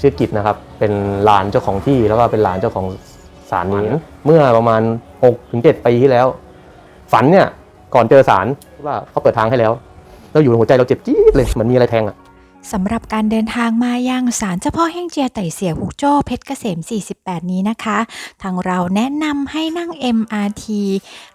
ชื่อกิจนะครับ เป็นหลานเจ้าของที่แล้วก็เป็นหลานเจ้าของศาลนี้ เมื่อประมาณ6ถึง7ปีที่แล้ว ฝันเนี่ยก่อนเจอศาลว่าเขาเปิดทางให้แล้วแล้วอยู่ในหัวใจเราเจ็บจี๊ดเลยเหมือนมีอะไรแทงอะสำหรับการเดินทางมายังศาลเจ้าพ่อแห่งเจียไต่เสียหุกโจ้เพชรเกษม 48 นี้นะคะ ทางเราแนะนำให้นั่ง MRT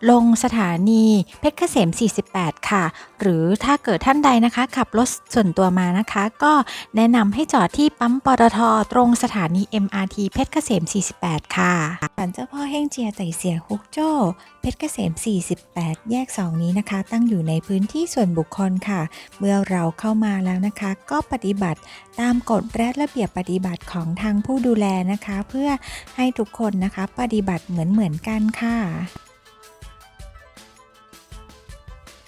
ลงสถานีเพชรเกษม 48 ค่ะหรือถ้าเกิดท่านใดนะคะ ขับรถส่วนตัวมานะคะ ก็แนะนำให้จอดที่ปั๊มปตทตรงสถานี MRT เพชรเกษม 48 ค่ะศาลเจ้าพ่อแห่งเจียไต่เสียหุกโจ้เพชรเกษม 48 แยก 2 นี้นะคะ ตั้งอยู่ในพื้นที่ส่วนบุคคลค่ะ เมื่อเราเข้ามาแล้วนะคะ ก็ปฏิบัติตามกฎและระเบียบปฏิบัติของทางผู้ดูแลนะคะ เพื่อให้ทุกคนนะคะ ปฏิบัติเหมือนเหมือนๆกันค่ะ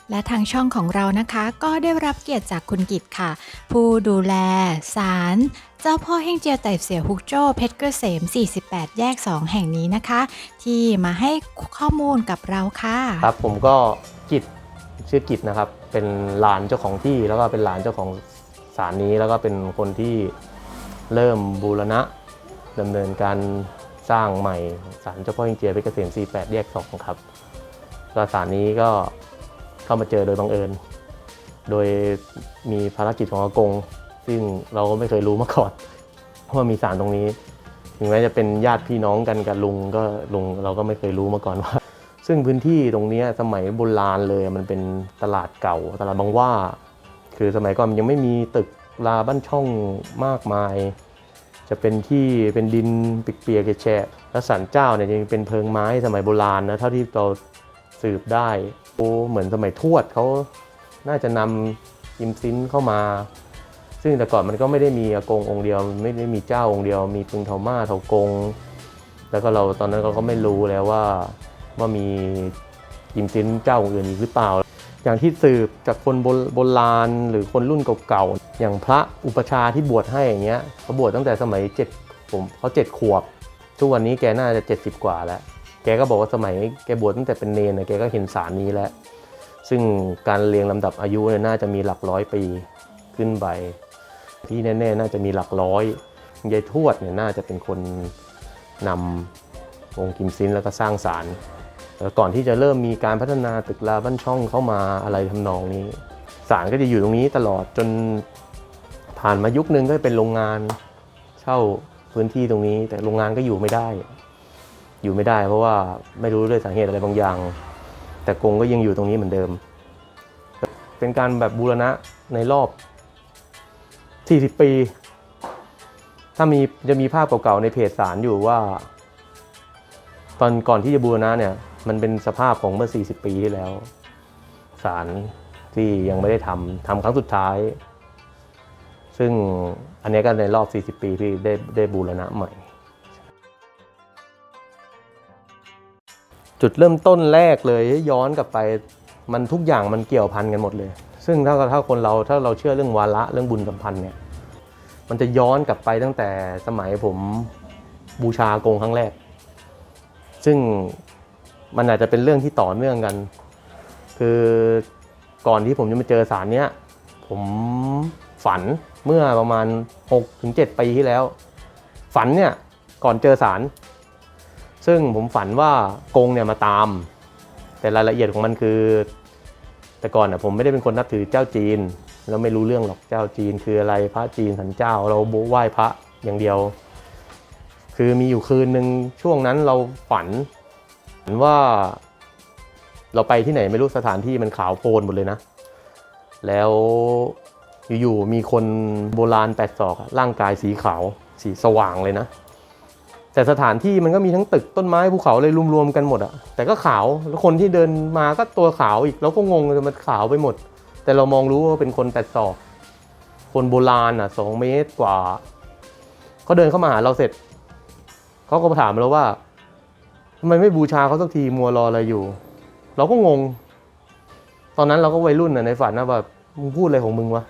และทางช่องของเรานะคะก็ได้รับเกียรติจากคุณกิตค่ะ ผู้ดูแลศาลเจ้าพ่อแห่งเจียไต่เสียฮุกโจ้เพชรเกษม 48 แยก 2 แห่งนี้นะคะ ที่มาให้ข้อมูลกับเราค่ะครับผมก็กิจชื่อกิจนะครับเป็นหลานเจ้าของที่แล้วก็เป็นหลานเจ้าของศาลนี้แล้วก็เป็นคนที่เริ่มบูรณะดำเนินการสร้างใหม่ศาลเจ้าพ่อเฮงเจียเพชรเกษม48 แยก 2 ครับก็ศาลนี้ก็ เข้ามาเจอโดยบังเอิญ โดยมีภารกิจของอากง ซึ่งเราก็ไม่เคยรู้มาก่อนว่ามีศาลตรงนี้ถึงแม้จะเป็นญาติพี่น้องกันกับลุงก็ลุงเราก็ไม่เคยรู้มาก่อนว่า ซึ่งพื้นที่ตรงนี้สมัยโบราณเลยมันเป็นตลาดเก่าตลาดบางว่า คือสมัยก่อนยังไม่มีตึกลาบ้านช่องมากมาย จะเป็นที่เป็นดินเปียกๆแฉะแล้วสันเจ้าเนี่ยยังเป็นเพิงไม้สมัยโบราณนะเท่าที่เรา สืบได้โอ้เหมือนสมัยทวดเขาน่าจะนำยิมซินเข้ามา ซึ่งแต่ก่อนมันก็ไม่ได้มีอากงองค์เดียว ไม่ได้มีเจ้าองค์เดียว มีปึงเทามาเทากง แล้วก็เราตอนนั้นเราก็ไม่รู้แล้วว่าว่ามียิมซินเจ้าองค์อื่นอีกหรือเปล่า อย่างที่สืบจากคนโบราณหรือคนรุ่นเก่าๆ อย่างพระอุปชาที่บวชให้อย่างเงี้ยเขาบวชตั้งแต่สมัยเจ็ดผมเขาเจ็ดขวบ ทุกวันนี้แกน่าจะ70กว่าแล้ว แกก็บอกว่าสมัยแกบวชตั้งแต่เป็นเนรนะแกก็เห็นสารนี้แล้ว ซึ่งการเรียงลำดับอายุเนี่ยน่าจะมีหลักร้อยปีขึ้นไป ที่แน่ๆ น่าจะมีหลักร้อยยายทวดเนี่ยน่าจะเป็นคนนำองค์กิมซินแล้วก็สร้างศาลก่อนที่จะเริ่มมีการพัฒนาตึกราบ้านช่องเข้ามาอะไรทำนองนี้ศาลก็จะอยู่ตรงนี้ตลอดจนผ่านมายุคนึงก็เป็นโรงงานเช่าพื้นที่ตรงนี้ แต่โรงงานก็อยู่ไม่ได้ อยู่ไม่ได้ เพราะว่าไม่รู้ด้วยสาเหตุอะไรบางอย่าง แต่กงก็ยังอยู่ตรงนี้เหมือนเดิม เป็นการแบบบูรณะในรอบ 40 ปี ถ้ามีจะมีภาพเก่าๆในเพจสารอยู่ว่า ตอนก่อนที่จะบูรณะเนี่ย มันเป็นสภาพของเมื่อ 40 ปีที่แล้วสารที่ยังไม่ได้ทำทำครั้งสุดท้าย ซึ่งอันนี้ก็ในรอบ 40 ปีที่ได้ได้บูรณะใหม่ จุดเริ่มต้นแรกเลยย้อนกลับไปมันทุกอย่างมันเกี่ยวพันกันหมดเลย ซึ่งถ้าถ้าคนเราถ้าเราเชื่อเรื่องวาระเรื่องบุญสัมพันธ์เนี่ยมันจะย้อนกลับไปตั้งแต่สมัยผมบูชากงครั้งแรก ซึ่งมันอาจจะเป็นเรื่องที่ต่อเนื่องกัน คือก่อนที่ผมจะมาเจอสารเนี้ยผมฝันเมื่อประมาณ6-7ถึงปีที่แล้ว ฝันเนี่ยก่อนเจอสาร ซึ่งผมฝันว่ากงเนี่ยมาตาม แต่รายละเอียดของมันคือ แต่ก่อนอะผมไม่ได้เป็นคนนับถือเจ้าจีน เราไม่รู้เรื่องหรอกเจ้าจีน คืออะไรพระจีนสันเจ้า เราไหว้พระอย่างเดียว คือมีอยู่คืนหนึ่งช่วงนั้นเราฝันฝันว่า เราไปที่ไหนไม่รู้สถานที่มันขาวโพลนหมดเลยนะ แล้วอยู่ๆมีคนโบราณแปดศอกร่างกายสีขาวสีสว่างเลยนะ แต่สถานที่มันก็มีทั้งตึกต้นไม้ภูเขาเลยรวมๆกันหมดอะแต่ก็ขาวแล้วคนที่เดินมาก็ตัวขาวอีกเราก็งงเลยมันขาวไปหมด แต่เรามองรู้ว่าเป็นคนแปดศอก คนโบราณอะสองเมตรกว่าเขาเดินเข้ามาหาเราเสร็จเขาก็มาถามเราว่าทำไมไม่บูชาเขาสักทีมัวรออะไรอยู่ เราก็งง ตอนนั้นเราก็วัยรุ่นน่ะในฝันนะแบบมึงพูดอะไรของมึงวะ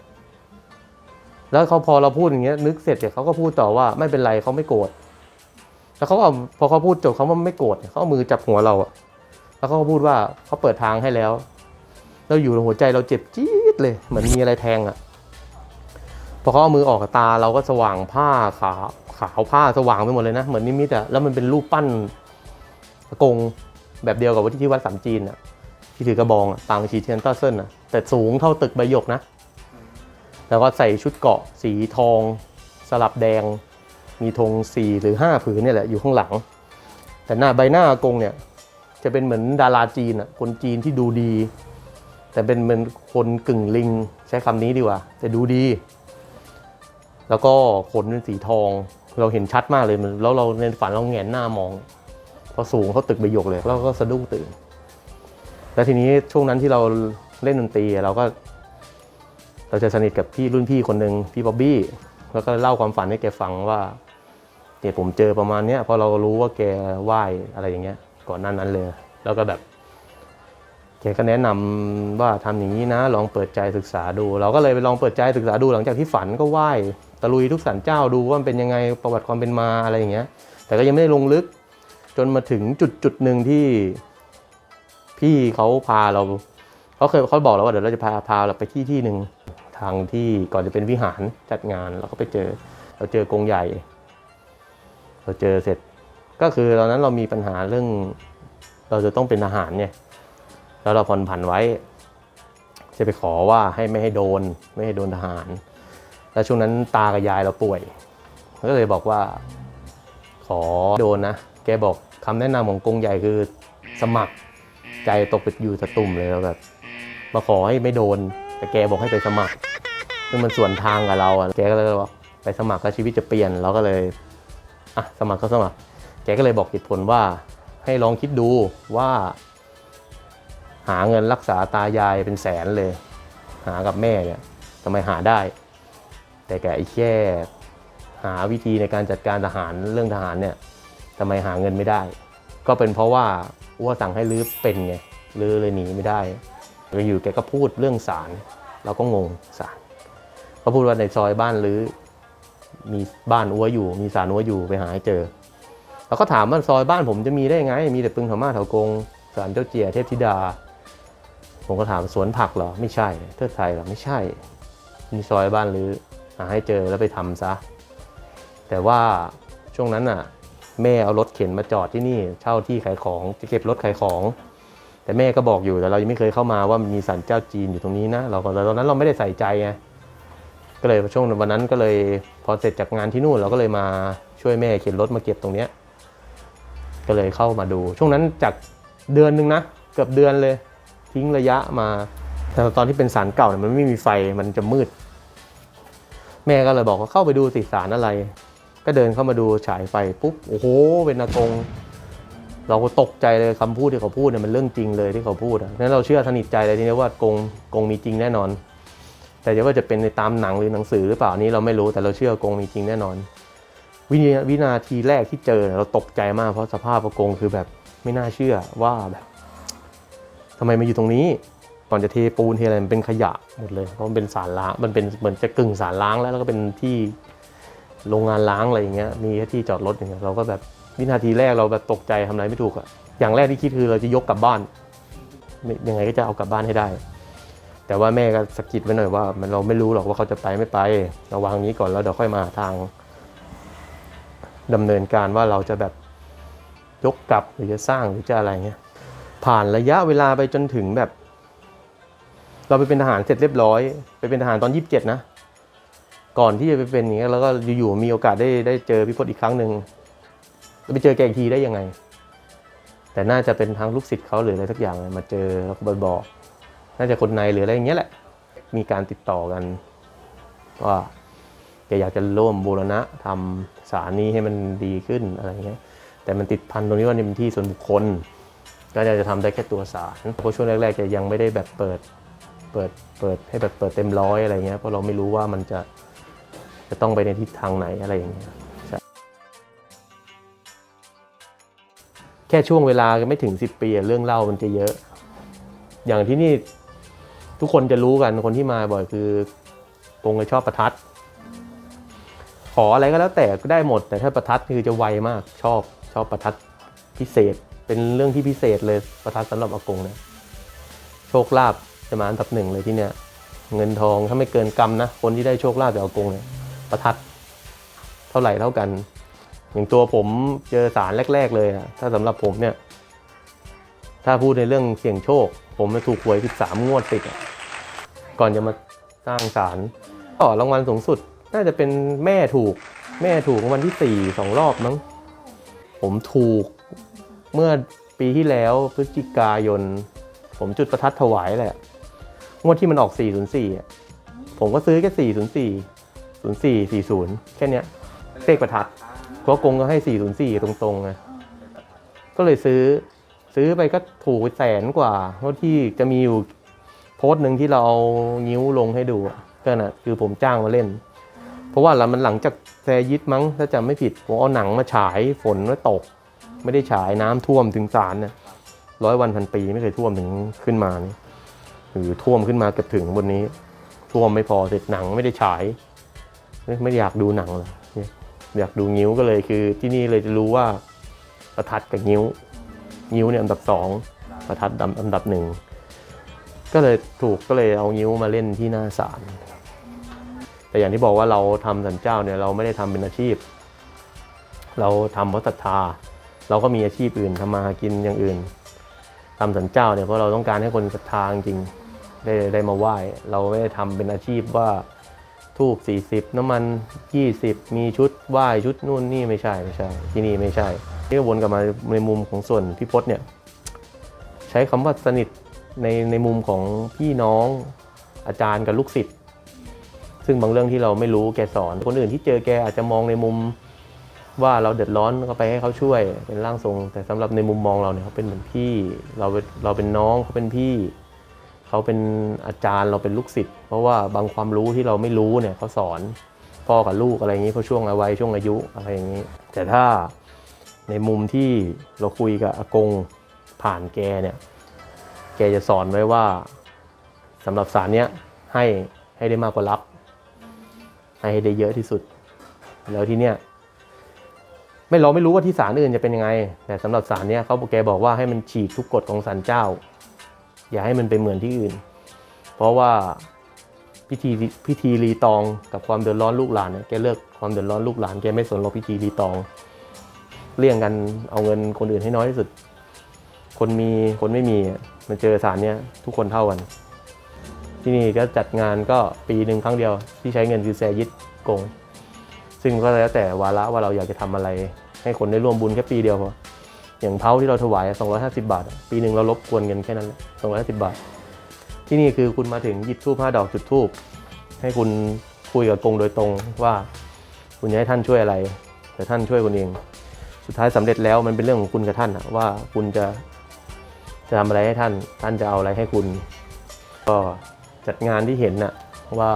แล้วเขาพอเราพูดอย่างเงี้ยนึกเสร็จเนี่ยเขาก็พูดต่อว่าไม่เป็นไรเขาไม่โกรธ แล้วเขาก็พอเขาพูดจบเขาว่าไม่โกรธเขาเอามือจับหัวเราอะแล้วเขาก็พูดว่าเขาเปิดทางให้แล้วเราอยู่หัวใจเราเจ็บจี๊ดเลย เหมือนมีอะไรแทงอะพอเขาเอามือออกกับตาเราก็สว่างผ้าขาวขาวผ้าสว่างไปหมดเลยนะเหมือนนิมิตอะแล้วมันเป็นรูปปั้นกงแบบเดียวกับที่ที่วัดสามจีนอะที่ถือกระบองอะปางชีเทียนต้าเซินอะแต่สูงเท่าตึกใบหยกนะแล้วก็ใส่ชุดเกาะสีทอง สลับแดง มีธงสี่หรือห้าผืนเนี่ยแหละอยู่ข้างหลัง แต่หน้าใบหน้าอากงเนี่ยจะเป็นเหมือนดาราจีนอะคนจีนที่ดูดี แต่เป็นเหมือนคนกึ่งลิง ใช้คำนี้ดีกว่า แต่ดูดี แล้วก็ขนเป็นสีทองเราเห็นชัดมากเลยแล้วเราในฝันเราแงนหน้ามองพราะสูงเขาตึกใบหยกเลยแล้วก็สะดุ้งตื่น แล้วทีนี้ช่วงนั้นที่เราเล่นดนตรีเราก็ เราจะสนิทกับพี่รุ่นพี่คนหนึ่งพี่บ๊อบบี้แล้วก็เล่าความฝันให้แกฟังว่า เนี่ยผมเจอประมาณเนี้ยพราะเรารู้ว่าแกไหว้อะไรอย่างเงี้ย ก่อนหน้านั้นเลย แล้วก็แบบแกก็แนะนำว่าทำอย่างนี้นะ ลองเปิดใจศึกษาดู เราก็เลยไปลองเปิดใจศึกษาดูหลังจากที่ฝันก็ไหว้ตะลุยทุกสันเจ้าดูว่ามันเป็นยังไงประวัติความเป็นมาอะไรอย่างเงี้ย แต่ก็ยังไม่ได้ลงลึกจนมาถึงจุดจุดหนึ่งที่พี่เขาพาเราเขาเคยเขาบอกแล้วว่าเดี๋ยวเราจะพาพาเราไปที่ที่หนึ่งทางที่ก่อนจะเป็นวิหารจัดงานเราก็ไปเจอ เราเจอกงใหญ่ เราเจอเสร็จ ก็คือตอนนั้นเรามีปัญหาเรื่อง เราจะต้องเป็นทหารเนี่ยแล้วเราผ่อนผันไว้ จะไปขอว่าให้ไม่ให้โดน ไม่ให้โดนทหาร แล้วช่วงนั้นตากับยายเราป่วย ก็เลยบอกว่า ขอโดนนะ แกบอกคำแนะนำของกงใหญ่คือสมัครใจตกไปอยู่ตะตุ่มเลยแล้วแบบมาขอให้ไม่โดน แต่แกบอกให้ไปสมัครซึ่งมันส่วนทางกับเราอะแกก็เลยบอกไปสมัครแล้วชีวิตจะเปลี่ยนเราก็เลย อะสมัครก็สมัคร แกก็เลยบอกเหตุผลว่าให้ลองคิดดูว่า หาเงินรักษาตายายเป็นแสนเลย หากับแม่เนี่ยทำไมหาได้ แต่แกไอ้แค่หาวิธีในการจัดการทหารเรื่องทหารเนี่ยทำไมหาเงินไม่ได้ ก็เป็นเพราะว่าอ้วสั่งให้ลื้อเป็นไงลื้อเลยหนีไม่ได้ก็อยู่แกก็พูดเรื่องศาลเราก็งงศาลเขาพูดว่าในซอยบ้านลื้อ มีบ้านอ้วอยู่ มีศาลอ้วอยู่ไปหาให้เจอเราก็ถามว่าซอยบ้านผมจะมีได้ไง มีแต่ปึงธรรมาเถากงศาลเจ้าเจียเทพธิดา ผมก็ถามสวนผักเหรอ ไม่ใช่เทิดไทยเหรอ ไม่ใช่ มีซอยบ้านหรือหาให้เจอแล้วไปทำซะ แต่ว่าช่วงนั้นน่ะ แม่เอารถเข็นมาจอดที่นี่ เช่าที่ขายของจะเก็บรถขายของ แต่แม่ก็บอกอยู่แต่เรายังไม่เคยเข้ามาว่ามีสันเจ้าจีนอยู่ตรงนี้นะ เราก็แต่ตอนนั้นเราไม่ได้ใส่ใจไง เลยช่วงวันนั้นก็เลยพอเสร็จจากงานที่นู่นเราก็เลยมาช่วยแม่เข็นรถมาเก็บตรงเนี้ยก็เลยเข้ามาดู ช่วงนั้นจากเดือนหนึ่งนะเกือบเดือนเลย ทิ้งระยะมา แต่ตอนที่เป็นสารเก่าเนี่ยมันไม่มีไฟมันจะมืด แม่ก็เลยบอกว่าเข้าไปดูสิสารอะไร ก็เดินเข้ามาดูฉายไฟปุ๊บโอ้โหเป็นอากง เราก็ตกใจเลยคำพูดที่เขาพูดเนี่ยมันเรื่องจริงเลยที่เขาพูดอะนั้นเราเชื่อสนิทใจเลยทีนี้ว่ากงกงมีจริงแน่นอน แต่จะว่าจะเป็นในตามหนังหรือหนังสือหรือเปล่านี่เราไม่รู้แต่เราเชื่อกงมีจริงแน่นอน วินาวินาทีแรกที่เจอเราตกใจมากเพราะสภาพกงคือแบบไม่น่าเชื่อว่าแบบทำไมมาอยู่ตรงนี้ก่อนจะเทปูนเทอะไรมันเป็นขยะหมดเลยเพราะมันเป็นสารล้างมันเป็นเหมือนจะกึ่งสารล้างแล้วแล้วก็เป็นที่โรงงานล้างอะไรอย่างเงี้ยมีแค่ที่จอดรถอย่างเงี้ยเราก็แบบวินาทีแรกเราแบบตกใจทำอะไรไม่ถูกอะอย่างแรกที่คิดคือเราจะยกกลับบ้านยังไงก็จะเอากลับบ้านให้ได้ แต่ว่าแม่ก็สะกิดไว้หน่อยว่า มันเราไม่รู้หรอกว่าเขาจะไปไม่ไปเราวางนี้ก่อนแล้วเดี๋ยวค่อยมาทางดำเนินการว่าเราจะแบบยกกลับหรือจะสร้างหรือจะอะไรเงี้ยผ่านระยะเวลาไปจนถึงแบบ เราไปเป็นทหารเสร็จเรียบร้อย ไปเป็นทหารตอนยี่สิบเจ็ดนะก่อนที่จะไปเป็นอย่างเงี้ยแล้วก็อยู่ๆมีโอกาสได้ได้เจอพี่พจน์อีกครั้งหนึ่งแล้วไปเจอแกอีกทีได้ยังไง แต่น่าจะเป็นทางลูกศิษย์เขาหรืออะไรสักอย่างมาเจอแล้วก็บอก น่าจะคนในหรืออะไรอย่างเงี้ยแหละ มีการติดต่อกันว่าแกอยากจะร่วมบูรณะทำสารนี้ให้มันดีขึ้นอะไรเงี้ย แต่มันติดพันตรงนี้ว่านี่เป็นที่ส่วนบุคคล ก็จะทำได้แค่ตัวสารเพราะช่วงแรกๆจะยังไม่ได้แบบเปิดเปิดเปิดให้แบบเปิดเต็มร้อยอะไรเงี้ยเพราะเราไม่รู้ว่ามันจะจะต้องไปในทิศทางไหนอะไรอย่างเงี้ยแค่ช่วงเวลาไม่ถึง 10 ปีเรื่องเล่ามันจะเยอะ อย่างที่นี่ ทุกคนจะรู้กันคนที่มาบ่อยคือกงเลยชอบประทัด ขออะไรก็แล้วแต่ก็ได้หมด แต่ถ้าประทัดคือจะไวมากชอบชอบประทัดพิเศษ เป็นเรื่องที่พิเศษเลยประทัดสำหรับอากงเนี่ยโชคลาภจะมาอันดับหนึ่งเลยที่เนี่ยเงินทองถ้าไม่เกินกรรมนะคนที่ได้โชคลาภจากอากงเนี่ยประทัดเท่าไหร่เท่ากัน อย่างตัวผมเจอสารแรก ๆ เลยอะถ้าสำหรับผมเนี่ย ถ้าพูดในเรื่องเสี่ยงโชค ผมถูกหวย 13 งวดติดอะก่อนจะมาสร้างศาลก็รางวัลสูงสุด น่าจะเป็นแม่ถูก แม่ถูกรางวัลที่สี่สองรอบมั้ง ผมถูกเมื่อปีที่แล้วพฤศจิกายน ผมจุดประทัดถวายแหละ งวดที่มันออก 404อะผมก็ซื้อแค่ 404 04 40 แค่เนี้ยเลขประทัดเพราะกงก็ให้ 404 ตรงๆไงก็เลยซื้อ ซื้อไปก็ถูกไปแสนกว่า เพราะที่จะมีอยู่โพสต์หนึ่งที่เราเอานิ้วลงให้ดูอะก็น่ะคือผมจ้างมาเล่น เพราะว่าแล้วมันหลังจากแซยิดมั้งถ้าจำไม่ผิดผมเอาหนังมาฉายฝนไม่ตก ไม่ได้ฉายน้ำท่วมถึงศาลเนี่ยร้อยวันพันปีไม่เคยท่วมถึงขึ้นมานี่หรือท่วมขึ้นมาเกือบถึงบนนี้ ท่วมไม่พอเสร็จหนังไม่ได้ฉายไม่ไม่ได้อยากดูหนังเลยเนี่ยอยากดูงิ้วก็เลยคือที่นี่เลยจะรู้ว่าประทัดกับงิ้ว งิ้วเนี่ยอันดับสองประทัดดำอันดับหนึ่งก็เลยถูกก็เลยเอางิ้วมาเล่นที่หน้าศาลแต่อย่างที่บอกว่าเราทำสันเจ้าเนี่ยเราไม่ได้ทำเป็นอาชีพ เราทำเพราะศรัทธา เราก็มีอาชีพอื่นทำมาหากินอย่างอื่นทำสันเจ้าเนี่ยเพราะเราต้องการให้คนศรัทธาจริงได้ได้มาไหว้ เราไม่ได้ทำเป็นอาชีพว่า ทูบ40 น้ำมัน 20 มีชุดไหว้ชุดนู่นนี่ไม่ใช่ไม่ใช่ ที่นี่ไม่ใช่ที่วนกลับมาในมุมของส่วนพี่พศเนี่ย ใช้คำว่าสนิทในในมุมของพี่น้องอาจารย์กับลูกศิษย์ซึ่งบางเรื่องที่เราไม่รู้แกสอน คนอื่นที่เจอแกอาจจะมองในมุมว่าเราเดือดร้อนก็ไปให้เขาช่วยเป็นร่างทรง แต่สำหรับในมุมมองเราเนี่ยเขาเป็นเหมือนพี่ เราเป็นเราเป็นน้องเขาเป็นพี่ เขาเป็นอาจารย์เราเป็นลูกศิษย์เพราะว่าบางความรู้ที่เราไม่รู้เนี่ยเขาสอนพ่อกับลูกอะไรอย่างนี้เพราะช่วงวัยช่วงอายุอะไรอย่างนี้ แต่ถ้าในมุมที่เราคุยกับอากงผ่านแกเนี่ยแกจะสอนไว้ว่าสำหรับสารเนี้ยให้ให้ได้มากกว่ารับ ให้ได้เยอะที่สุด แล้วที่เนี้ยไม่เราไม่รู้ว่าที่สารอื่นจะเป็นยังไง แต่สำหรับสารเนี้ยเขาแกบอกว่าให้มันฉีกทุกกฎของสารเจ้า อย่าให้มันไปเหมือนที่อื่น เพราะว่าพิธีพิธีรีตองกับความเดือดร้อนลูกหลานเนี่ยแกเลิกความเดือดร้อนลูกหลานแกไม่สนหรอกพิธีรีตอง เลี่ยงกันเอาเงินคนอื่นให้น้อยที่สุด คนมีคนไม่มีมันเจอสารเนี้ยทุกคนเท่ากัน ที่นี่ก็จัดงานก็ปีหนึ่งครั้งเดียวที่ใช้เงินคือแซยิดกง ซึ่งก็แล้วแต่วาระว่าเราอยากจะทำอะไร ให้คนได้ร่วมบุญแค่ปีเดียวพอ อย่างเท้าที่เราถวาย 250 บาท ปีหนึ่งเราลบกวนเงินแค่นั้นแหละ250 บาท ที่นี่คือคุณมาถึงหยิบทูบห้าดอกจุดทูบให้คุณคุยกับกงโดยตรงว่าคุณจะให้ท่านช่วยอะไร แต่ท่านช่วยคุณเอง สุดท้ายสำเร็จแล้วมันเป็นเรื่องของคุณกับท่านว่าคุณจะจะทำอะไรให้ท่าน ท่านจะเอาอะไรให้คุณ ก็จัดงานที่เห็นน่ะว่า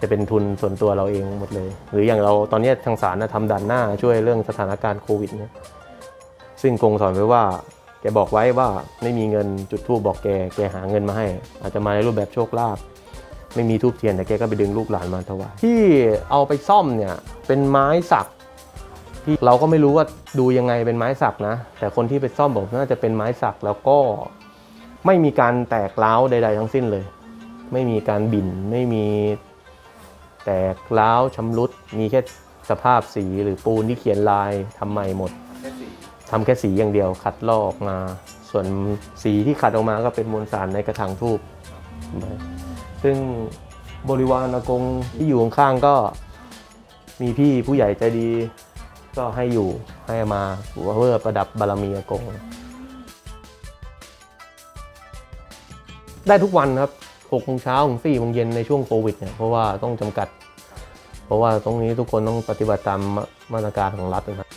จะเป็นทุนส่วนตัวเราเองหมดเลย หรืออย่างเราตอนนี้ทางศาลนะทำด่านหน้าช่วยเรื่องสถานการณ์โควิดเนี่ย ซึ่งกงสอนไว้ว่าแกบอกไว้ว่าไม่มีเงินจุดทูบบอกแกแกหาเงินมาให้ อาจจะมาในรูปแบบโชคลาภไม่มีทูบเทียนแต่แกก็ไปดึงลูกหลานมาถวายที่เอาไปซ่อมเนี่ยเป็นไม้สักที่เราก็ไม่รู้ว่าดูยังไงเป็นไม้สักนะ แต่คนที่ไปซ่อมบอกน่าจะเป็นไม้สักแล้วก็ไม่มีการแตกร้าวใด ๆ ทั้งสิ้นเลย ไม่มีการบินไม่มีแตกร้าวชำรุด มีแค่สภาพสีหรือปูนที่เขียนลายทำใหม่หมด ทำแค่สีอย่างเดียวขัดลอกออกมา ส่วนสีที่ขัดออกมาก็เป็นมวลสารในกระถางทูบซึ่งบริวารอากงที่อยู่ข้างๆก็มีพี่ผู้ใหญ่ใจดีก็ให้อยู่ให้มาเพื่อประดับบารมีอากง ได้ทุกวันครับ6โมงเช้าถึง4โมงเย็นในช่วงโควิดเนี่ยเพราะว่าต้องจำกัด เพราะว่าตรงนี้ทุกคนต้องปฏิบัติตามมาตรการของรัฐนะครับ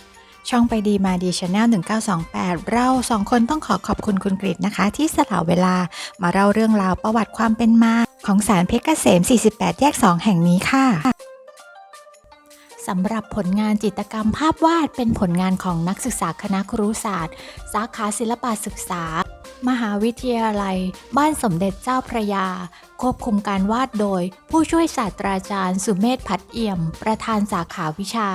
ช่องไปดีมาดีชาแนล1928 เราสองคนต้องขอขอบคุณคุณกริตนะคะ ที่สละเวลามาเล่าเรื่องราวประวัติความเป็นมา ของสารเพชรเกษม 48 แยก 2 แห่งนี้ค่ะสำหรับผลงานจิตรกรรมภาพวาดเป็นผลงานของนักศึกษาคณะครุศาสตร์ สาขาศิลปศึกษา มหาวิทยาลัย บ้านสมเด็จเจ้าพระยา ควบคุมการวาดโดย ผู้ช่วยศาสตราจารย์ สุเมธพัดเอี่ยม ประธานสาขาวิชา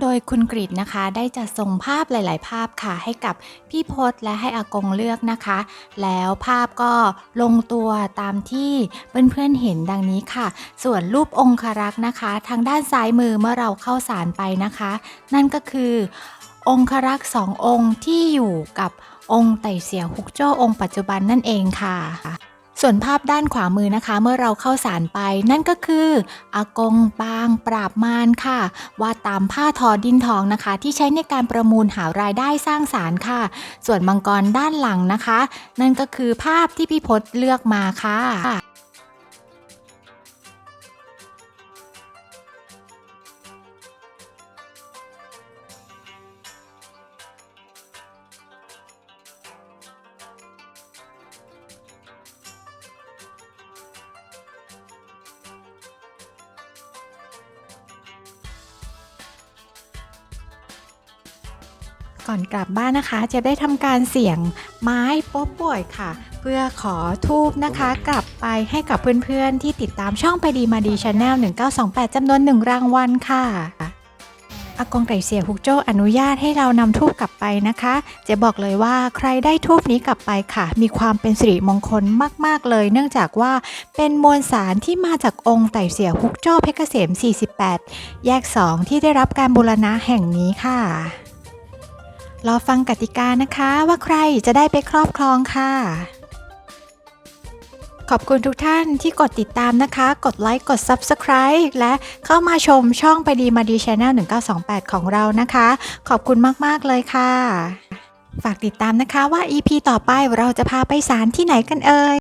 โดยคุณกริดนะคะได้จัดส่งภาพหลาย ๆ ภาพค่ะให้กับพี่พศและให้อากงเลือกนะคะ แล้วภาพก็ลงตัวตามที่เพื่อน ๆ เห็นดังนี้ค่ะ ส่วนรูปองครักษ์นะคะ ทางด้านซ้ายมือเมื่อเราเข้าสารไปนะคะ นั่นก็คือองครักษ์สององค์ที่อยู่กับองค์ไต่เสียฮุกโจ้องค์ปัจจุบันนั่นเองค่ะ ส่วนภาพด้านขวามือนะคะ เมื่อเราเข้าสารไปนั่นก็คืออากงปางปราบมารค่ะวาดตามผ้าทอดินทองนะคะ ที่ใช้ในการประมูลหารายได้สร้างสารค่ะ ส่วนมังกรด้านหลังนะคะ นั่นก็คือภาพที่พี่พศเลือกมาค่ะ ก่อนกลับบ้านนะคะจะได้ทำการเสี่ยงไม้โป๊บป่วยค่ะ เพื่อขอทูบนะคะ กลับไปให้กับเพื่อนๆ ที่ติดตามช่องไปดีมาดีชาแนล1928จำนวนหนึ่งรางวัลค่ะอากงไก่เสียฮุกโจ้อนุญาตให้เรานำทูบกลับไปนะคะ จะบอกเลยว่าใครได้ทูบนี้กลับไปค่ะ มีความเป็นสิริมงคลมากๆเลย เนื่องจากว่าเป็นมวลสารที่มาจากองค์ไต่เสียฮุกโจ้เพชรเกษม 48 แยก 2 ที่ได้รับการบูรณะแห่งนี้ค่ะ รอฟังกติกานะคะว่าใครจะได้ไปครอบครองค่ะ ขอบคุณทุกท่านที่กดติดตามนะคะ กดไลค์ กด Subscribe และเข้ามาชมช่องไปดีมาดีชาแนล1928 ของเรานะคะ ขอบคุณมาก ๆ เลยค่ะ ฝากติดตามนะคะว่า EP ต่อไปเราจะพาไปสารที่ไหนกันเอ่ย